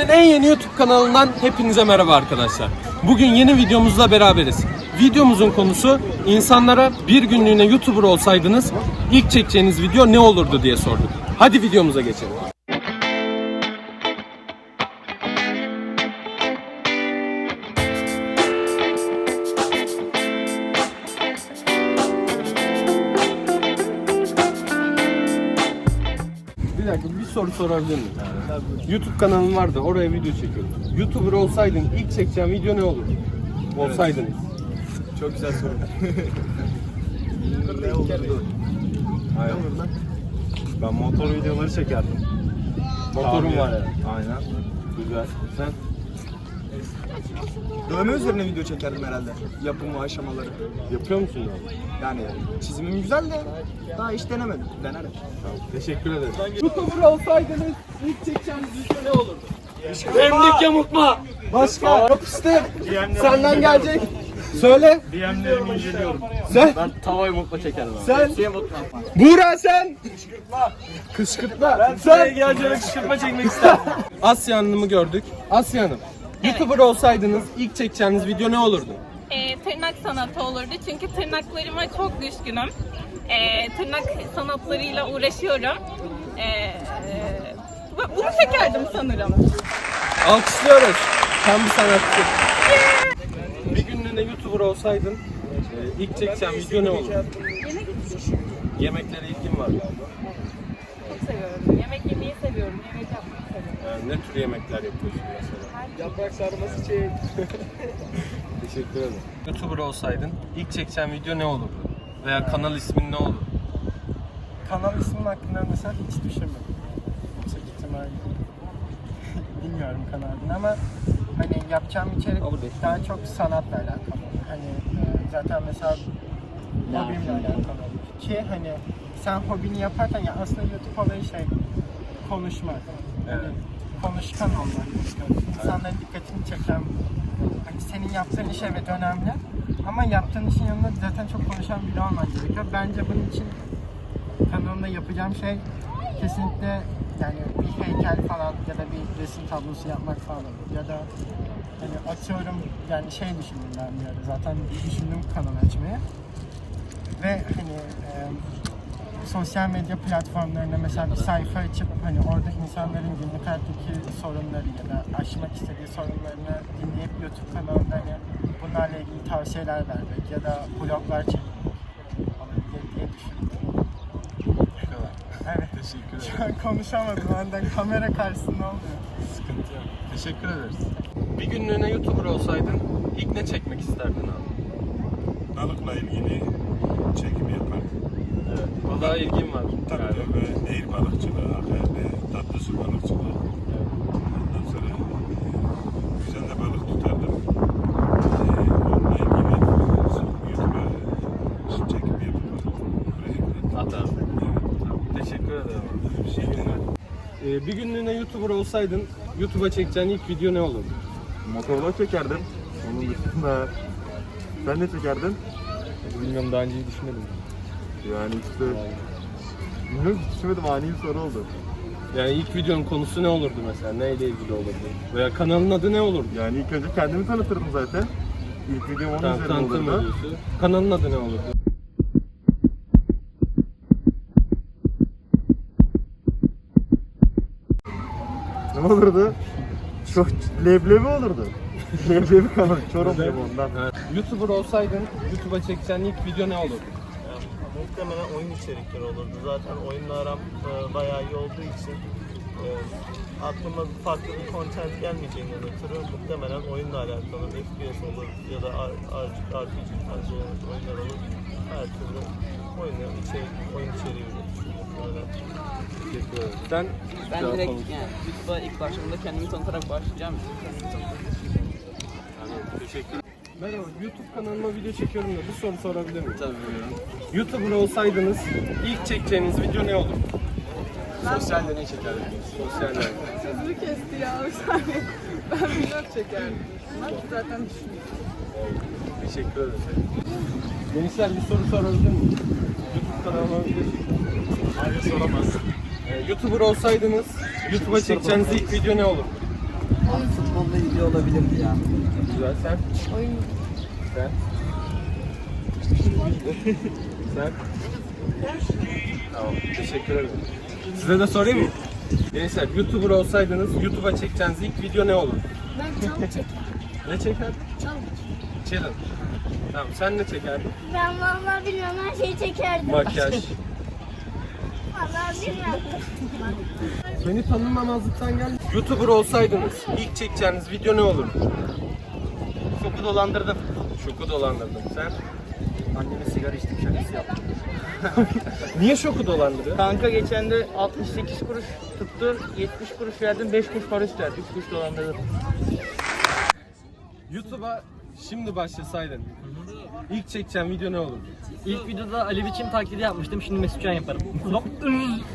Türkiye'nin en yeni YouTube kanalından hepinize merhaba arkadaşlar. Bugün yeni videomuzla beraberiz. Videomuzun konusu insanlara bir günlüğüne YouTuber olsaydınız ilk çekeceğiniz video ne olurdu diye sorduk. Hadi videomuza geçelim. Soru sorabilir miyim? YouTube kanalın vardı oraya video çekiyordum. YouTuber olsaydın ilk çekeceğin video ne olurdu? Olsaydınız. Çok güzel soru. Ne olurdu? Lan? Ben motor videoları çekerdim. Motorun Abi. var ya. Aynen. Güzel. Sen? Dövme üzerine video çekerdim herhalde. Yapım ve aşamaları. Yapıyor musun ya? Yani çizimim güzel de daha hiç denemedim. Denerim. Tamam, teşekkür ederim. YouTuber olsaydınız ilk çekeceğiniz video ne olurdu? Emlik yamultma. Başka yapıştır. Senden gelecek. Söyle. DM'lerimi inceliyorum. Sen. Ben tavayı mutla çekerim abi. Sen. Buğra sen. Kışkırtma. Ben sen. geleceğine kışkırtma çekmek isterim. Asya Hanım'ı gördük. Asya Hanım. YouTuber olsaydınız ilk çekeceğiniz video ne olurdu? e, tırnak sanatı olurdu. Çünkü tırnaklarıma çok düşkünüm. E, tırnak sanatlarıyla uğraşıyorum. E, e, bu- bunu çekerdim sanırım. Alkışlıyoruz. Tam bir sanatçı. Bir günlüğüne YouTuber olsaydın e, ilk çekeceğin video ne olurdu? Yemeklere ilgin var. Çok seviyorum. Yemek yemeyi seviyorum. Yemek yapmayı Yani ne tür yemekler yapıyorsun mesela? Yaprak sarması çek. Teşekkür ederim. YouTuber olsaydın ilk çekeceğin video ne olurdu? Veya kanal ismin ne olurdu? Kanal ismim hakkında mesela hiç düşünmedim. Yüksek ihtimal bilmiyorum kanal adını ama hani yapacağım içerik daha çok sanatla alakalı. Hani e, zaten mesela hobimle alakalı. Ki hani sen hobini yaparken ya aslında YouTube olayı şey konuşmak. Evet. konuşkan olmak. İnsanların dikkatini çeken hani senin yaptığın iş evet önemli ama yaptığın işin yanında zaten çok konuşan biri olman gerekiyor. Bence bunun için kanalımda yapacağım şey kesinlikle yani bir heykel falan ya da bir resim tablosu yapmak falan. Ya da hani atıyorum yani şey düşündüm ben bir ara zaten düşündüm kanal açmayı. Ve hani sosyal medya platformlarına mesela bir sayfa açıp hani orada insanların günlük hayattaki sorunları ya da aşmak istediği sorunlarını dinleyip YouTube kanalında hani bunlarla ilgili tavsiyeler vermek ya da bloglar çekmek olabilir diye düşündüm. Evet. Teşekkür Şu an konuşamadım. Benden kamera karşısında olmuyor. Sıkıntı yok. Teşekkür ederiz. Bir günlüğüne YouTuber olsaydın ilk ne çekmek isterdin abi? balıkla ilgili çekim yapardım. Evet. Balığa ilgin var. Tabii tabii ve nehir balıkçılığı, akıllı, tatlı su balıkçılığı. Ondan sonra e, güzel de balık tutardım. E, onunla ilgili YouTube'a yapıp. Tamam, Teşekkür ederim. Bir şey. Ee, bir günlüğüne YouTuber olsaydın YouTube'a çekeceğin ilk video ne olurdu? Motorla çekerdim. Onun dışında sen ne çekerdin? Bilmiyorum daha önce düşünmedim. Yani işte Bilmiyorum ki düşünmedim ani bir soru oldu. Yani ilk videonun konusu ne olurdu mesela? Neyle ilgili olurdu? Veya kanalın adı ne olurdu? Yani ilk önce kendimi tanıtırdım zaten. İlk videom onun Tamam, üzerine tanıtım olurdu. videosu. Kanalın adı ne olurdu? Ne olurdu? Çok leblebi olurdu. leblebi kanal. Çorum gibi ondan. Evet. YouTuber olsaydın YouTube'a çekeceğin ilk video ne olurdu? Muhtemelen oyun içerikleri olurdu. Zaten oyunla aram e, bayağı iyi olduğu için e, aklıma farklı bir content gelmeyeceğini ötürü muhtemelen oyunla alakalı FPS olur ya da RPG tarzı oyunlar olur. Her türlü oyun içerik, oyun içeriği olur. Teşekkür ederim. Sen Ben direkt yani YouTube'a ilk başladığımda kendimi tanıtarak başlayacağım. Tamam, teşekkür Merhaba, YouTube kanalıma video çekiyorum da bir soru sorabilir miyim? Tabii buyurun. YouTuber olsaydınız ilk çekeceğiniz video ne olurdu? Sosyal deney çekerdim. Sosyal medya. Sözümü kesti ya bir saniye. Ben vlog çekerdim. Bak zaten düşünüyorum. Teşekkür ederim. Gençler bir soru sorabilir miyim? YouTube kanalıma video çekiyorum. Hayır soramazsın. Ee, YouTuber olsaydınız YouTube'a çekeceğiniz ilk video ne olurdu? Onunla ilgili olabilirdi ya. Güzel sen? Oyun Sen? Sen? Tamam, teşekkür ederim. Size de sorayım mı? Gençler, YouTuber olsaydınız YouTube'a çekeceğiniz ilk video ne olur? Ben çalı çekerim. Ne çeker? Çalı. Challenge. Tamam, sen ne çekerdin? Ben vallahi bilmiyorum her şeyi çekerdim. Makyaj. Vallahi bilmiyorum. Beni tanımamazlıktan geldi. YouTuber olsaydınız ilk çekeceğiniz video ne olur? Şoku dolandırdım. Şoku dolandırdım. Sen? Anneme sigara içtim şakası yaptım. Niye şoku dolandırıyor? Kanka geçen de 68 kuruş tuttu. 70 kuruş verdim 5 kuruş para üstü 3 kuruş dolandırdım. YouTube'a şimdi başlasaydın ilk çekeceğin video ne olur? İlk videoda Ali Biçim taklidi yapmıştım. Şimdi Mesut Can yaparım.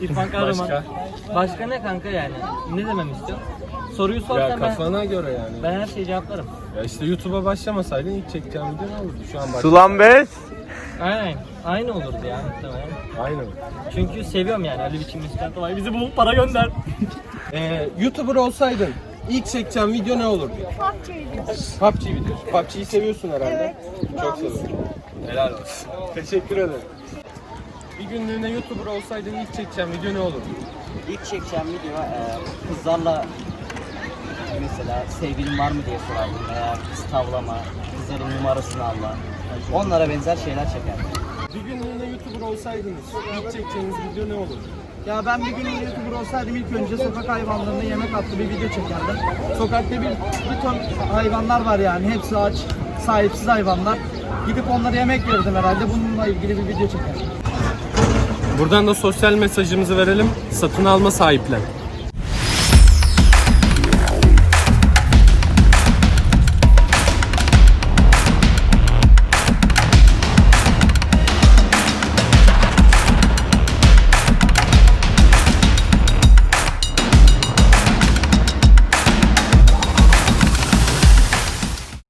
İrfan Kahraman. Başka? Başka ne kanka yani? Ne demem istiyorsun? Soruyu Ya sorsan ben, kafana göre yani. ben her şeyi cevaplarım. Ya işte YouTube'a başlamasaydın ilk çekeceğin video ne olurdu? Şu an baş... Sulan bez. Aynen. Aynı olurdu ya muhtemelen. Aynı. Çünkü seviyorum yani Ali Biçim Mesut Can bizi bul para gönder. Ee, YouTuber olsaydın ilk çekeceğin video ne olurdu? PUBG videosu. PUBG'yi seviyorsun herhalde. Çok seviyorum. Helal olsun. Teşekkür ederim. Bir günlüğüne YouTuber olsaydın ilk çekeceğin video ne olurdu? İlk çekeceğim video e, kızlarla mesela sevgilin var mı diye sorardım veya kız tavlama, kızların numarasını alma. Onlara benzer şeyler çekerdim. Bir günlüğüne YouTuber olsaydınız ilk çekeceğiniz video ne olurdu? Ya ben bir gün YouTuber olsaydım ilk önce sokak hayvanlarına yemek adlı bir video çekerdim. Sokakta bir, bir ton hayvanlar var yani hepsi aç, sahipsiz hayvanlar. Gidip onlara yemek verirdim herhalde bununla ilgili bir video çekerdim. Buradan da sosyal mesajımızı verelim. Satın alma sahiplen.